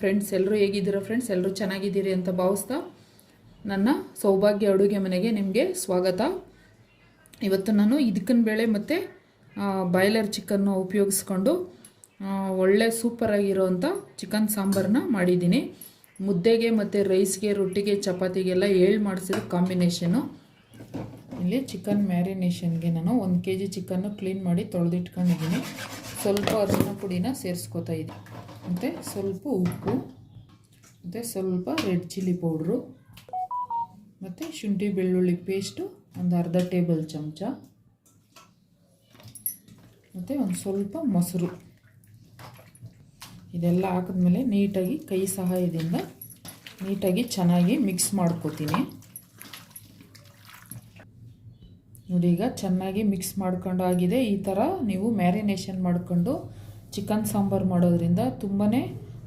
Friends ಎಲ್ಲರೂ ಹೇಗಿದ್ದೀರಾ friends ಎಲ್ಲರೂ ಚೆನ್ನಾಗಿದ್ದೀರಿ ಅಂತ ಭಾವಿಸ್ತಾ ನನ್ನ ಸೌಭಾಗ್ಯ ಅಡುಗೆ ಮನೆಗೆ ನಿಮಗೆ ಸ್ವಾಗತ. ಇವತ್ತು ನಾನು ಇದಕ್ಕನ ಬೇಳೆ ಮತ್ತು ಬಾಯ್ಲರ್ ಚಿಕನ್ನು ಉಪಯೋಗಿಸ್ಕೊಂಡು ಒಳ್ಳೆ ಸೂಪರಾಗಿರೋವಂಥ ಚಿಕನ್ ಸಾಂಬಾರನ್ನ ಮಾಡಿದ್ದೀನಿ. ಮುದ್ದೆಗೆ ಮತ್ತು ರೈಸ್ಗೆ ರೊಟ್ಟಿಗೆ, ಚಪಾತಿಗೆಲ್ಲ ಏಳು ಮಾಡಿಸಿದ ಕಾಂಬಿನೇಷನು ಇಲ್ಲಿ ಚಿಕನ್ ಮ್ಯಾರಿನೇಷನ್ಗೆ ನಾನು ಒಂದು ಕೆ ಜಿ ಚಿಕನ್ನು ಕ್ಲೀನ್ ಮಾಡಿ ತೊಳೆದಿಟ್ಕೊಂಡಿದ್ದೀನಿ. ಸ್ವಲ್ಪ ಅರಿಶಿನ ಪುಡಿನ ಸೇರಿಸ್ಕೊತಾ ಇದ್ದೀನಿ. ಮತ್ತು ಸ್ವಲ್ಪ ಉಪ್ಪು, ಮತ್ತು ಸ್ವಲ್ಪ ರೆಡ್ ಚಿಲ್ಲಿ ಪೌಡ್ರು ಮತ್ತು ಶುಂಠಿ ಬೆಳ್ಳುಳ್ಳಿ ಪೇಸ್ಟು ಒಂದು ಅರ್ಧ ಟೇಬಲ್ ಚಮಚ, ಮತ್ತು ಒಂದು ಸ್ವಲ್ಪ ಮೊಸರು. ಇದೆಲ್ಲ ಹಾಕಿದ್ಮೇಲೆ ನೀಟಾಗಿ ಕೈ ಸಹಾಯದಿಂದ ನೀಟಾಗಿ ಚೆನ್ನಾಗಿ ಮಿಕ್ಸ್ ಮಾಡ್ಕೋತೀನಿ. ನೋಡಿ ಈಗ ಚೆನ್ನಾಗಿ ಮಿಕ್ಸ್ ಮಾಡ್ಕೊಂಡಾಗಿದೆ. ಈ ಥರ ನೀವು ಮ್ಯಾರಿನೇಷನ್ ಮಾಡಿಕೊಂಡು ಚಿಕನ್ ಸಾಂಬಾರು ಮಾಡೋದ್ರಿಂದ ತುಂಬಾ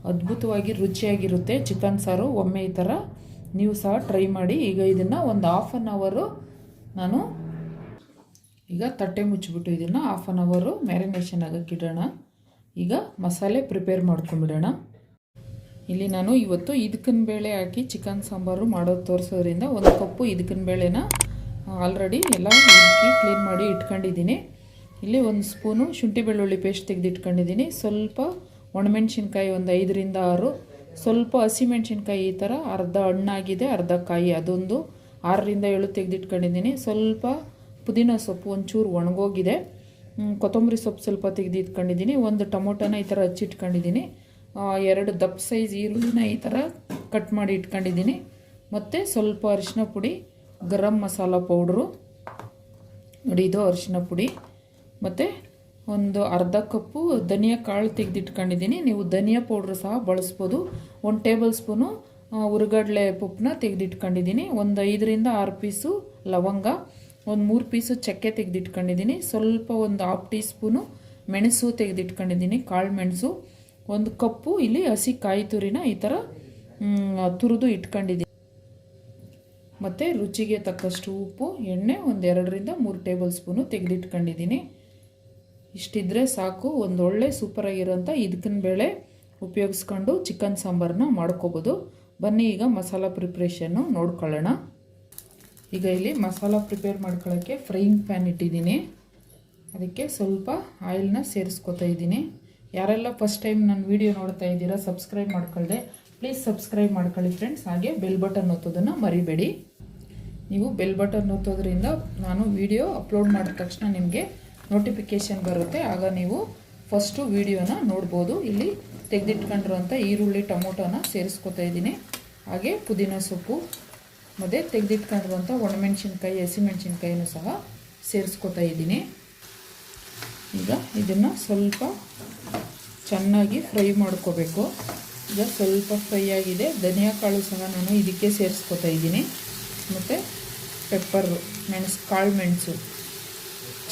ಅದ್ಭುತವಾಗಿ ರುಚಿಯಾಗಿರುತ್ತೆ ಚಿಕನ್ ಸಾರು. ಒಮ್ಮೆ ಈ ಥರ ನೀವು ಸಹ ಟ್ರೈ ಮಾಡಿ. ಈಗ ಇದನ್ನು ಒಂದು ಹಾಫ್ ಆನ್ ಅವರು ನಾನು ಈಗ ತಟ್ಟೆ ಮುಚ್ಚಿಬಿಟ್ಟು ಇದನ್ನು ಹಾಫ್ ಆನ್ ಅವರು ಮ್ಯಾರಿನೇಷನ್ ಇಡೋಣ. ಈಗ ಮಸಾಲೆ ಪ್ರಿಪೇರ್ ಮಾಡ್ಕೊಂಬಿಡೋಣ ಇಲ್ಲಿ ನಾನು ಇವತ್ತು ಇದಕ್ಕನ ಬೇಳೆ ಹಾಕಿ ಚಿಕನ್ ಸಾಂಬಾರು ಮಾಡೋದು ತೋರಿಸೋದ್ರಿಂದ ಒಂದು ಕಪ್ಪು ಇದಕ್ಕನ ಬೇಳೆನ ಆಲ್ರೆಡಿ ಎಲ್ಲ ಕ್ಲೀನ್ ಮಾಡಿ ಇಟ್ಕೊಂಡಿದ್ದೀನಿ. ಇಲ್ಲಿ ಒಂದು ಸ್ಪೂನು ಶುಂಠಿ ಬೆಳ್ಳುಳ್ಳಿ ಪೇಸ್ಟ್ ತೆಗೆದಿಟ್ಕೊಂಡಿದ್ದೀನಿ. ಸ್ವಲ್ಪ ಒಣಮೆಣ್ಸಿನ್ಕಾಯಿ ಒಂದು ಐದರಿಂದ ಆರು. ಸ್ವಲ್ಪ ಹಸಿಮೆಣ್ಸಿನ್ಕಾಯಿ ಈ ಥರ ಅರ್ಧ ಹಣ್ಣಾಗಿದೆ, ಅರ್ಧ ಕಾಯಿ. ಅದೊಂದು ಆರರಿಂದ ಏಳು ತೆಗೆದಿಟ್ಕೊಂಡಿದ್ದೀನಿ. ಸ್ವಲ್ಪ ಪುದೀನ ಸೊಪ್ಪು ಒಂಚೂರು ಒಣಗೋಗಿದೆ. ಕೊತ್ತಂಬರಿ ಸೊಪ್ಪು ಸ್ವಲ್ಪ ತೆಗೆದಿಟ್ಕೊಂಡಿದ್ದೀನಿ. ಒಂದು ಟೊಮೊಟೊನ ಈ ಥರ ಹಚ್ಚಿಟ್ಕೊಂಡಿದ್ದೀನಿ. ಎರಡು ದಪ್ಪ ಸೈಜ್ ಈರುಳ್ಳಿನ ಈ ಥರ ಕಟ್ ಮಾಡಿ ಇಟ್ಕೊಂಡಿದ್ದೀನಿ. ಮತ್ತು ಸ್ವಲ್ಪ ಅರಿಶಿನ ಪುಡಿ, ಗರಂ ಮಸಾಲ ಪೌಡ್ರು. ನೋಡಿ, ಇದು ಅರಿಶಿನ ಪುಡಿ. ಮತ್ತು ಒಂದು ಅರ್ಧ ಕಪ್ಪು ಧನಿಯಾ ಕಾಳು ತೆಗೆದಿಟ್ಕೊಂಡಿದ್ದೀನಿ. ನೀವು ಧನಿಯಾ ಪೌಡ್ರ್ ಸಹ ಬಳಸ್ಬೋದು. ಒಂದು ಟೇಬಲ್ ಸ್ಪೂನು ಉರುಗಡಲೆ ಪುಪ್ಪನ್ನ ತೆಗೆದಿಟ್ಕೊಂಡಿದ್ದೀನಿ. ಒಂದು ಐದರಿಂದ ಆರು ಪೀಸು ಲವಂಗ, ಒಂದು ಮೂರು ಪೀಸು ಚಕ್ಕೆ ತೆಗೆದಿಟ್ಕೊಂಡಿದ್ದೀನಿ. ಸ್ವಲ್ಪ ಒಂದು ಹಾಫ್ ಟೀ ಸ್ಪೂನು ಮೆಣಸು ತೆಗೆದಿಟ್ಕೊಂಡಿದ್ದೀನಿ, ಕಾಳು ಮೆಣಸು. ಒಂದು ಕಪ್ಪು ಇಲ್ಲಿ ಹಸಿ ಕಾಯಿ ತುರಿನ ಈ ಥರ ತುರಿದು ಇಟ್ಕೊಂಡಿದ್ದೀನಿ. ಮತ್ತು ರುಚಿಗೆ ತಕ್ಕಷ್ಟು ಉಪ್ಪು, ಎಣ್ಣೆ ಒಂದು ಎರಡರಿಂದ ಮೂರು ಟೇಬಲ್ ಸ್ಪೂನು ತೆಗೆದಿಟ್ಕೊಂಡಿದ್ದೀನಿ. ಇಷ್ಟಿದ್ರೆ ಸಾಕು ಒಂದು ಒಳ್ಳೆ ಸೂಪರಾಗಿರೋಂಥ ಇದಕ್ಕಿನ ಬೇಳೆ ಉಪಯೋಗಿಸ್ಕೊಂಡು ಚಿಕನ್ ಸಾಂಬಾರನ್ನ ಮಾಡ್ಕೋಬೋದು. ಬನ್ನಿ ಈಗ ಮಸಾಲ ಪ್ರಿಪ್ರೇಷನ್ನು ನೋಡ್ಕೊಳ್ಳೋಣ. ಈಗ ಇಲ್ಲಿ ಮಸಾಲ ಪ್ರಿಪೇರ್ ಮಾಡ್ಕೊಳ್ಳೋಕ್ಕೆ ಫ್ರೈಯಿಂಗ್ ಪ್ಯಾನ್ ಇಟ್ಟಿದ್ದೀನಿ. ಅದಕ್ಕೆ ಸ್ವಲ್ಪ ಆಯಿಲ್ನ ಸೇರಿಸ್ಕೊತಾ ಇದ್ದೀನಿ. ಯಾರೆಲ್ಲ ಫಸ್ಟ್ ಟೈಮ್ ನನ್ನ ವೀಡಿಯೋ ನೋಡ್ತಾ ಇದ್ದೀರಾ ಸಬ್ಸ್ಕ್ರೈಬ್ ಮಾಡ್ಕೊಳ್ಳದೆ ಪ್ಲೀಸ್ ಸಬ್ಸ್ಕ್ರೈಬ್ ಮಾಡ್ಕೊಳ್ಳಿ ಫ್ರೆಂಡ್ಸ್ ಹಾಗೆ ಬೆಲ್ ಬಟನ್ ಒತ್ತೋದನ್ನು ಮರಿಬೇಡಿ. ನೀವು ಬೆಲ್ ಬಟನ್ ಒತ್ತೋದ್ರಿಂದ ನಾನು ವಿಡಿಯೋ ಅಪ್ಲೋಡ್ ಮಾಡಿದ ತಕ್ಷಣ ನಿಮಗೆ ನೋಟಿಫಿಕೇಷನ್ ಬರುತ್ತೆ. ಆಗ ನೀವು ಫಸ್ಟು ವಿಡಿಯೋನ ನೋಡ್ಬೋದು. ಇಲ್ಲಿ ತೆಗೆದಿಟ್ಕೊಂಡಿರುವಂಥ ಈರುಳ್ಳಿ, ಟೊಮೊಟೊನ ಸೇರಿಸ್ಕೊತಾ ಇದ್ದೀನಿ. ಹಾಗೆ ಪುದೀನ ಸೊಪ್ಪು, ಮತ್ತು ತೆಗೆದಿಟ್ಕೊಂಡಿರುವಂಥ ಒಣಮೆಣ್ಸಿನ್ಕಾಯಿ, ಹಸಿಮೆಣ್ಸಿನ್ಕಾಯಿನೂ ಸಹ ಸೇರಿಸ್ಕೊತಾ ಇದ್ದೀನಿ. ಈಗ ಇದನ್ನು ಸ್ವಲ್ಪ ಚೆನ್ನಾಗಿ ಫ್ರೈ ಮಾಡ್ಕೋಬೇಕು. ಈಗ ಸ್ವಲ್ಪ ಫ್ರೈ ಆಗಿದೆ. ಧನಿಯಾ ಕಾಳು ಸಹ ನಾನು ಇದಕ್ಕೆ ಸೇರಿಸ್ಕೊತಾ ಇದ್ದೀನಿ. ಮತ್ತು ಪೆಪ್ಪರು, ಮೆಣಸು, ಕಾಳು ಮೆಣಸು.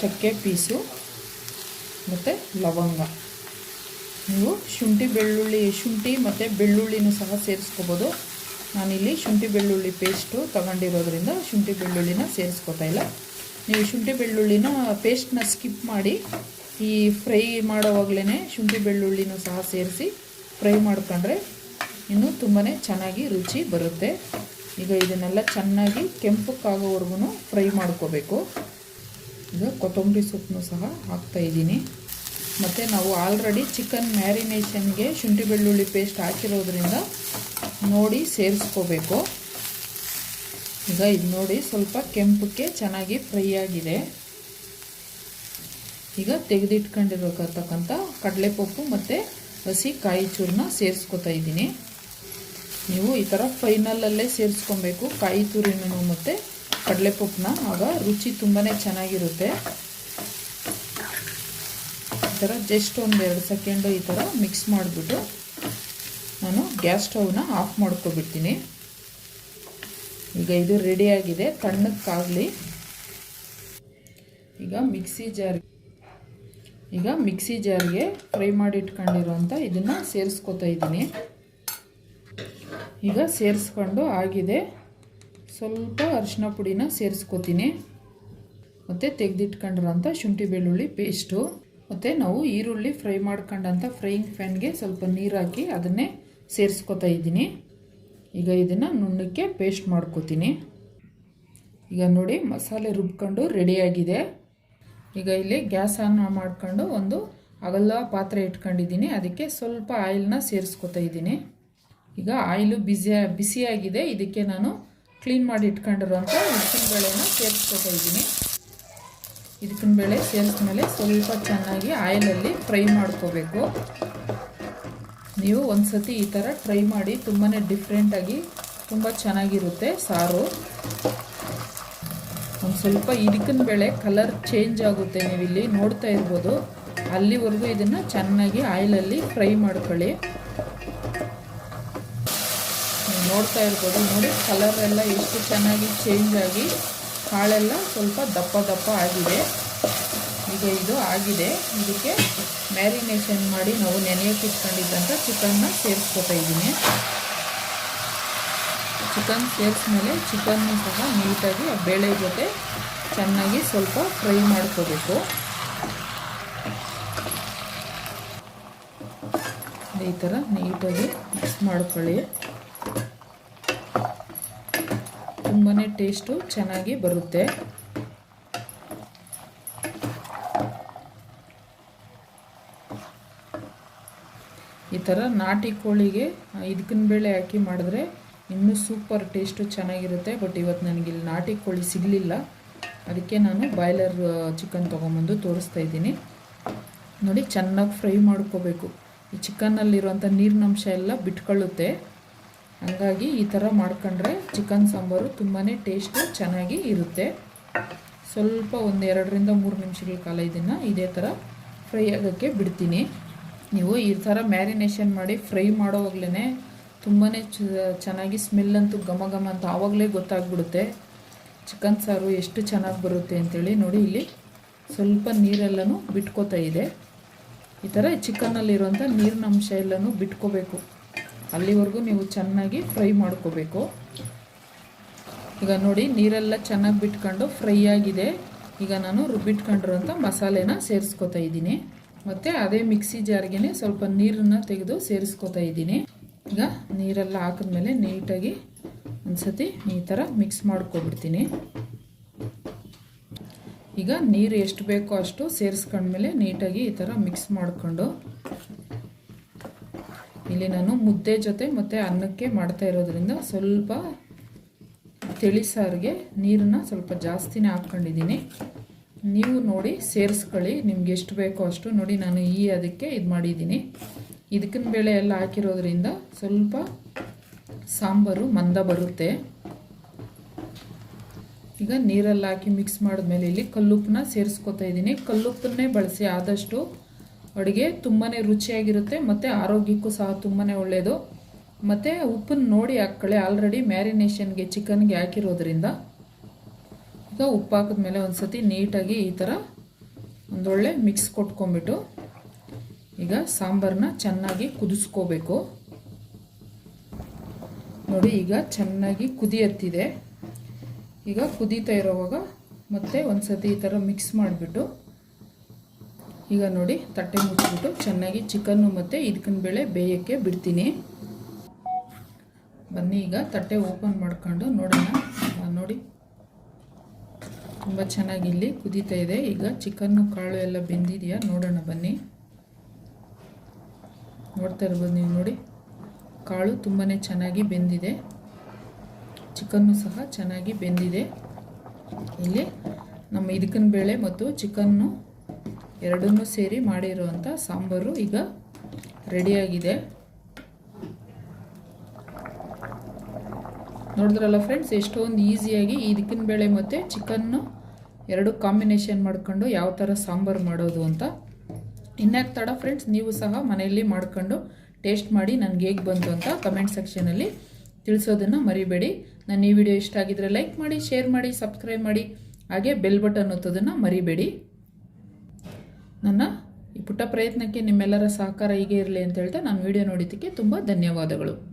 ಚಕ್ಕೆ ಪೀಸು, ಮತ್ತು ಲವಂಗ. ನೀವು ಶುಂಠಿ, ಬೆಳ್ಳುಳ್ಳಿ, ಶುಂಠಿ ಮತ್ತು ಬೆಳ್ಳುಳ್ಳಿನೂ ಸಹ ಸೇರಿಸ್ಕೋಬೋದು. ನಾನಿಲ್ಲಿ ಶುಂಠಿ, ಬೆಳ್ಳುಳ್ಳಿ ಪೇಸ್ಟು ತಗೊಂಡಿರೋದ್ರಿಂದ ಶುಂಠಿ, ಬೆಳ್ಳುಳ್ಳಿನ ಸೇರಿಸ್ಕೋತಾ ಇಲ್ಲ. ನೀವು ಶುಂಠಿ, ಬೆಳ್ಳುಳ್ಳಿನ ಪೇಸ್ಟ್ನ ಸ್ಕಿಪ್ ಮಾಡಿ, ಈ ಫ್ರೈ ಮಾಡೋವಾಗಲೇ ಶುಂಠಿ, ಬೆಳ್ಳುಳ್ಳಿನೂ ಸಹ ಸೇರಿಸಿ ಫ್ರೈ ಮಾಡ್ಕೊಂಡ್ರೆ ಇನ್ನೂ ತುಂಬಾ ಚೆನ್ನಾಗಿ ರುಚಿ ಬರುತ್ತೆ. ಈಗ ಇದನ್ನೆಲ್ಲ ಚೆನ್ನಾಗಿ ಕೆಂಪಕ್ಕಾಗೋವರೆಗೂ ಫ್ರೈ ಮಾಡ್ಕೋಬೇಕು. ಈಗ ಕೊತ್ತಂಬರಿ ಸೊಪ್ಪನ್ನು ಸಹ ಹಾಕ್ತಾ ಇದ್ದೀನಿ. ಮತ್ತು ನಾವು ಆಲ್ರೆಡಿ ಚಿಕನ್ ಮ್ಯಾರಿನೇಷನ್ಗೆ ಶುಂಠಿ ಬೆಳ್ಳುಳ್ಳಿ ಪೇಸ್ಟ್ ಹಾಕಿರೋದ್ರಿಂದ ನೋಡಿ ಸೇರಿಸ್ಕೋಬೇಕು. ಈಗ ಇದು ನೋಡಿ ಸ್ವಲ್ಪ ಕೆಂಪಕ್ಕೆ ಚೆನ್ನಾಗಿ ಫ್ರೈ ಆಗಿದೆ. ಈಗ ತೆಗೆದಿಟ್ಕೊಂಡಿರತಕ್ಕಂಥ ಕಡಲೆಪಪ್ಪು ಮತ್ತು ಹಸಿ ಕಾಯಿ ಚೂರನ್ನ ಸೇರಿಸ್ಕೊತಾ ಇದ್ದೀನಿ. ನೀವು ಈ ಥರ ಫೈನಲಲ್ಲೇ ಸೇರಿಸ್ಕೊಬೇಕು. ಕಾಯಿ ತುರಿನೂ ಮತ್ತು ಕಡಲೆಪಪ್ಪನ್ನ, ಆಗ ರುಚಿ ತುಂಬಾ ಚೆನ್ನಾಗಿರುತ್ತೆ. ಈ ಥರ ಜಸ್ಟ್ ಒಂದು ಎರಡು ಸೆಕೆಂಡು ಈ ಥರ ಮಿಕ್ಸ್ ಮಾಡಿಬಿಟ್ಟು ನಾನು ಗ್ಯಾಸ್ ಸ್ಟೌವ್ನ ಆಫ್ ಮಾಡ್ಕೊಬಿಡ್ತೀನಿ. ಈಗ ಇದು ರೆಡಿಯಾಗಿದೆ ತಣ್ಣಕ್ಕಾಗಲಿ ಈಗ ಮಿಕ್ಸಿ ಜಾರ್, ಈಗ ಮಿಕ್ಸಿ ಜಾರ್ಗೆ ಫ್ರೈ ಮಾಡಿ ಇಟ್ಕೊಂಡಿರೋಂಥ ಇದನ್ನು ಸೇರಿಸ್ಕೊತಾ ಇದ್ದೀನಿ. ಈಗ ಸೇರಿಸ್ಕೊಂಡು ಆಗಿದೆ. ಸ್ವಲ್ಪ ಅರಿಶಿನ ಪುಡಿನ ಸೇರಿಸ್ಕೊತೀನಿ. ಮತ್ತು ತೆಗೆದಿಟ್ಕೊಂಡಿರೋಂಥ ಶುಂಠಿ ಬೆಳ್ಳುಳ್ಳಿ ಪೇಸ್ಟು ಮತ್ತು ನಾವು ಈರುಳ್ಳಿ ಫ್ರೈ ಮಾಡ್ಕೊಂಡಂಥ ಫ್ರೈಯಿಂಗ್ ಫ್ಯಾನ್ಗೆ ಸ್ವಲ್ಪ ನೀರು ಹಾಕಿ ಅದನ್ನೇ ಸೇರಿಸ್ಕೊತಾ ಇದ್ದೀನಿ. ಈಗ ಇದನ್ನು ನುಣ್ಣಕ್ಕೆ ಪೇಸ್ಟ್ ಮಾಡ್ಕೋತೀನಿ. ಈಗ ನೋಡಿ ಮಸಾಲೆ ರುಬ್ಕೊಂಡು ರೆಡಿಯಾಗಿದೆ ಈಗ ಇಲ್ಲಿ ಗ್ಯಾಸ್ ಆನ್ ಮಾಡ್ಕೊಂಡು ಒಂದು ಅಗಲ ಪಾತ್ರೆ ಇಟ್ಕೊಂಡಿದ್ದೀನಿ. ಅದಕ್ಕೆ ಸ್ವಲ್ಪ ಆಯಿಲ್ನ ಸೇರಿಸ್ಕೊತಾ ಇದ್ದೀನಿ. ಈಗ ಆಯಿಲು ಬಿಸಿ, ಬಿಸಿಯಾಗಿದೆ. ಇದಕ್ಕೆ ನಾನು ಕ್ಲೀನ್ ಮಾಡಿ ಇಟ್ಕೊಂಡಿರುವಂಥ ಉದ್ದಿನ ಬೇಳೆನ ಸೇರಿಸ್ಕೊತಾ ಇದ್ದೀನಿ. ಇದಕ್ಕಿನ ಬೇಳೆ ಸೇರಿಸ್ಮೇಲೆ ಸ್ವಲ್ಪ ಚೆನ್ನಾಗಿ ಆಯಿಲಲ್ಲಿ ಫ್ರೈ ಮಾಡ್ಕೋಬೇಕು. ನೀವು ಒಂದು ಸತಿ ಈ ಥರ ಟ್ರೈ ಮಾಡಿ ತುಂಬಾ ಡಿಫ್ರೆಂಟಾಗಿ ತುಂಬ ಚೆನ್ನಾಗಿರುತ್ತೆ ಸಾರು. ಒಂದು ಸ್ವಲ್ಪ ಇದಕ್ಕಿನ ಬೇಳೆ ಕಲರ್ ಚೇಂಜ್ ಆಗುತ್ತೆ ನೀವು ಇಲ್ಲಿ ನೋಡ್ತಾ ಇರ್ಬೋದು. ಅಲ್ಲಿವರೆಗೂ ಇದನ್ನು ಚೆನ್ನಾಗಿ ಆಯಿಲಲ್ಲಿ ಫ್ರೈ ಮಾಡ್ಕೊಳ್ಳಿ. ನೋಡ್ತಾ ಇರ್ಬೋದು. ನೋಡಿ ಕಲರ್ ಎಲ್ಲ ಎಷ್ಟು ಚೆನ್ನಾಗಿ ಚೇಂಜ್ ಆಗಿ ಕಾಳೆಲ್ಲ ಸ್ವಲ್ಪ ದಪ್ಪ ದಪ್ಪ ಆಗಿದೆ. ಈಗ ಇದು ಆಗಿದೆ. ಇದಕ್ಕೆ ಮ್ಯಾರಿನೇಷನ್ ಮಾಡಿ ನಾವು ನೆನೆಯಕ್ಕೆ ಇಟ್ಕೊಂಡಿದ್ದಂಥ ಚಿಕನ್ನ ಸೇರಿಸ್ಕೊತಾ ಇದ್ದೀನಿ. ಚಿಕನ್ ಸೇರಿಸ್ಮೇಲೆ ಚಿಕನ್ನು ಸಹ ನೀಟಾಗಿ ಬೇಳೆ ಜೊತೆ ಚೆನ್ನಾಗಿ ಸ್ವಲ್ಪ ಫ್ರೈ ಮಾಡ್ಕೋಬೇಕು. ಈ ಥರ ನೀಟಾಗಿ ಮಿಕ್ಸ್ ಮಾಡ್ಕೊಳ್ಳಿ. ತುಂಬಾ ಟೇಸ್ಟು ಚೆನ್ನಾಗಿ ಬರುತ್ತೆ. ಈ ಥರ ನಾಟಿ ಕೋಳಿಗೆ ಇದಕ್ಕಿನ ಬೇಳೆ ಹಾಕಿ ಮಾಡಿದ್ರೆ ಇನ್ನೂ ಸೂಪರ್ ಟೇಸ್ಟು ಚೆನ್ನಾಗಿರುತ್ತೆ ಬಟ್ ಇವತ್ತು ನನಗೆ ಇಲ್ಲಿ ನಾಟಿ ಕೋಳಿ ಸಿಗಲಿಲ್ಲ. ಅದಕ್ಕೆ ನಾನು ಬಾಯ್ಲರ್ ಚಿಕನ್ ತೊಗೊಂಬಂದು ತೋರಿಸ್ತಾ ಇದ್ದೀನಿ. ನೋಡಿ, ಚೆನ್ನಾಗಿ ಫ್ರೈ ಮಾಡ್ಕೋಬೇಕು. ಈ ಚಿಕನ್ನಲ್ಲಿರುವಂಥ ನೀರಿನಂಶ ಎಲ್ಲ ಬಿಟ್ಕೊಳ್ಳುತ್ತೆ. ಹಂಗಾಗಿ ಈ ಥರ ಮಾಡ್ಕೊಂಡ್ರೆ ಚಿಕನ್ ಸಾಂಬಾರು ತುಂಬಾ ಟೇಸ್ಟು ಚೆನ್ನಾಗಿ ಇರುತ್ತೆ. ಸ್ವಲ್ಪ ಒಂದು ಎರಡರಿಂದ ಮೂರು ನಿಮಿಷಗಳ ಕಾಲ ಇದನ್ನು ಇದೇ ಥರ ಫ್ರೈ ಆಗೋಕ್ಕೆ ಬಿಡ್ತೀನಿ. ನೀವು ಈ ಥರ ಮ್ಯಾರಿನೇಷನ್ ಮಾಡಿ ಫ್ರೈ ಮಾಡೋವಾಗ್ಲೇ ತುಂಬಾ ಚೆನ್ನಾಗಿ ಸ್ಮೆಲ್ ಅಂತೂ ಘಮ ಘಮ ಅಂತ ಆವಾಗಲೇ ಗೊತ್ತಾಗ್ಬಿಡುತ್ತೆ. ಚಿಕನ್ ಸಾರು ಎಷ್ಟು ಚೆನ್ನಾಗಿ ಬರುತ್ತೆ ಅಂತೇಳಿ ನೋಡಿ ಇಲ್ಲಿ ಸ್ವಲ್ಪ ನೀರೆಲ್ಲನೂ ಬಿಟ್ಕೋತಾ ಇದೆ. ಈ ಥರ ಚಿಕನ್ನಲ್ಲಿರುವಂಥ ನೀರಿನ ಅಂಶ ಎಲ್ಲನೂ ಬಿಟ್ಕೋಬೇಕು. ಅಲ್ಲಿವರೆಗೂ ನೀವು ಚೆನ್ನಾಗಿ ಫ್ರೈ ಮಾಡ್ಕೋಬೇಕು. ಈಗ ನೋಡಿ, ನೀರೆಲ್ಲ ಚೆನ್ನಾಗಿ ಬಿಟ್ಕೊಂಡು ಫ್ರೈ ಆಗಿದೆ. ಈಗ ನಾನು ರುಬ್ಬಿಟ್ಕೊಂಡಿರೋಂಥ ಮಸಾಲೆನ ಸೇರಿಸ್ಕೊತಾ ಇದ್ದೀನಿ. ಮತ್ತು ಅದೇ ಮಿಕ್ಸಿ ಜಾರ್ಗೆ ಸ್ವಲ್ಪ ನೀರನ್ನು ತೆಗೆದು ಸೇರಿಸ್ಕೊತಾ ಇದ್ದೀನಿ. ಈಗ ನೀರೆಲ್ಲ ಹಾಕಿದ್ಮೇಲೆ ನೀಟಾಗಿ ಒಂದ್ಸತಿ ಈ ಥರ ಮಿಕ್ಸ್ ಮಾಡ್ಕೊಬಿಡ್ತೀನಿ. ಈಗ ನೀರು ಎಷ್ಟು ಬೇಕೋ ಅಷ್ಟು ಸೇರಿಸ್ಕೊಂಡ್ಮೇಲೆ ನೀಟಾಗಿ ಈ ಥರ ಮಿಕ್ಸ್ ಮಾಡಿಕೊಂಡು ಇಲ್ಲಿ ನಾನು ಮುದ್ದೆ ಜೊತೆ ಮತ್ತು ಅನ್ನಕ್ಕೆ ಮಾಡ್ತಾ ಇರೋದ್ರಿಂದ ಸ್ವಲ್ಪ ತಿಳಿಸಾರಿಗೆ ನೀರನ್ನು ಸ್ವಲ್ಪ ಜಾಸ್ತಿನೇ ಹಾಕ್ಕೊಂಡಿದ್ದೀನಿ. ನೀವು ನೋಡಿ, ಸೇರಿಸ್ಕೊಳ್ಳಿ. ನಿಮ್ಗೆ ಎಷ್ಟು ಬೇಕೋ ಅಷ್ಟು ನೋಡಿ ನಾನು ಈ ಅದಕ್ಕೆ ಇದು ಮಾಡಿದ್ದೀನಿ. ಇದಕ್ಕಿನ ಬೇಳೆ ಎಲ್ಲ ಹಾಕಿರೋದ್ರಿಂದ ಸ್ವಲ್ಪ ಸಾಂಬಾರು, ಮಂದ ಬರುತ್ತೆ. ಈಗ ನೀರಲ್ಲಿ ಹಾಕಿ ಮಿಕ್ಸ್ ಮಾಡಿದ್ಮೇಲೆ ಇಲ್ಲಿ ಕಲ್ಲುಪ್ಪನ್ನ ಸೇರಿಸ್ಕೊತಾ ಇದ್ದೀನಿ. ಕಲ್ಲುಪ್ಪನ್ನೇ ಬಳಸಿ ಆದಷ್ಟು ಅಡುಗೆ ತುಂಬಾ ರುಚಿಯಾಗಿರುತ್ತೆ, ಮತ್ತು ಆರೋಗ್ಯಕ್ಕೂ ಸಹ ತುಂಬಾ ಒಳ್ಳೆಯದು ಮತ್ತು ಉಪ್ಪನ್ನು ನೋಡಿ ಹಾಕ್ಕೊಳ್ಳಿ ಆಲ್ರೆಡಿ ಮ್ಯಾರಿನೇಷನ್ಗೆ ಚಿಕನ್ಗೆ ಹಾಕಿರೋದ್ರಿಂದ. ಈಗ ಉಪ್ಪು ಹಾಕಿದ್ಮೇಲೆ ಒಂದು ಸತಿ ನೀಟಾಗಿ ಈ ಥರ ಒಂದೊಳ್ಳೆ ಮಿಕ್ಸ್ ಕೊಟ್ಕೊಂಬಿಟ್ಟು ಈಗ ಸಾಂಬಾರನ್ನ ಚೆನ್ನಾಗಿ ಕುದಿಸ್ಕೋಬೇಕು. ನೋಡಿ, ಈಗ ಚೆನ್ನಾಗಿ ಕುದಿಯತ್ತಿದೆ. ಈಗ ಕುದೀತಾ ಇರೋವಾಗ ಮತ್ತೆ ಒಂದು ಸತಿ ಈ ಥರ ಮಿಕ್ಸ್ ಮಾಡಿಬಿಟ್ಟು ಈಗ ನೋಡಿ ತಟ್ಟೆ ಮುಚ್ಚಿಬಿಟ್ಟು ಚೆನ್ನಾಗಿ ಚಿಕನ್ನು ಮತ್ತು ಇದಕ್ಕಿನ ಬೇಳೆ ಬೇಯೋಕ್ಕೆ ಬಿಡ್ತೀನಿ. ಬನ್ನಿ ಈಗ ತಟ್ಟೆ ಓಪನ್ ಮಾಡ್ಕೊಂಡು ನೋಡೋಣ. ನೋಡಿ. ತುಂಬ ಚೆನ್ನಾಗಿ ಇಲ್ಲಿ ಕುದೀತಾ ಇದೆ. ಈಗ ಚಿಕನ್ನು ಕಾಳು ಎಲ್ಲ ಬೆಂದಿದೆಯಾ ನೋಡೋಣ ಬನ್ನಿ. ನೋಡ್ತಾ ಇರ್ಬೋದು ನೀವು ನೋಡಿ. ಕಾಳು ತುಂಬಾ ಚೆನ್ನಾಗಿ ಬೆಂದಿದೆ. ಚಿಕನ್ನು ಸಹ ಚೆನ್ನಾಗಿ ಬೆಂದಿದೆ. ಇಲ್ಲಿ ನಮ್ಮ ಇದಕ್ಕಿನ ಬೇಳೆ ಮತ್ತು ಚಿಕನ್ನು ಎರಡನ್ನೂ ಸೇರಿ ಮಾಡಿರುವಂಥ ಸಾಂಬಾರು ಈಗ ರೆಡಿಯಾಗಿದೆ. ನೋಡಿದ್ರಲ್ಲ ಫ್ರೆಂಡ್ಸ್ ಎಷ್ಟೊಂದು ಈಸಿಯಾಗಿ ಇದಕ್ಕಿನ ಬೇಳೆ ಮತ್ತು ಚಿಕನ್ನು ಎರಡು ಕಾಂಬಿನೇಷನ್ ಮಾಡ್ಕೊಂಡು ಯಾವ ಥರ ಸಾಂಬಾರು ಮಾಡೋದು ಅಂತ. ಇನ್ಯಾಕೆ ತಡ ಫ್ರೆಂಡ್ಸ್ ನೀವು ಸಹ ಮನೆಯಲ್ಲಿ ಮಾಡ್ಕೊಂಡು ಟೇಸ್ಟ್ ಮಾಡಿ ನನಗೆ ಹೇಗೆ ಬಂತು ಅಂತ ಕಮೆಂಟ್ ಸೆಕ್ಷನಲ್ಲಿ ತಿಳಿಸೋದನ್ನು ಮರಿಬೇಡಿ. ನಾನು ಈ ವಿಡಿಯೋ ಇಷ್ಟ ಆಗಿದ್ರೆ ಲೈಕ್ ಮಾಡಿ ಶೇರ್ ಮಾಡಿ ಸಬ್ಸ್ಕ್ರೈಬ್ ಮಾಡಿ. ಹಾಗೆ ಬೆಲ್ ಬಟನ್ ಒತ್ತೋದನ್ನು ಮರಿಬೇಡಿ. ನನ್ನ ಈ ಪುಟ್ಟ ಪ್ರಯತ್ನಕ್ಕೆ ನಿಮ್ಮೆಲ್ಲರ ಸಹಕಾರ ಹೀಗೆ ಇರಲಿ ಅಂತ ಹೇಳ್ತಾ ನಾನು ವಿಡಿಯೋ ನೋಡಿದ್ದಕ್ಕೆ ತುಂಬ ಧನ್ಯವಾದಗಳು.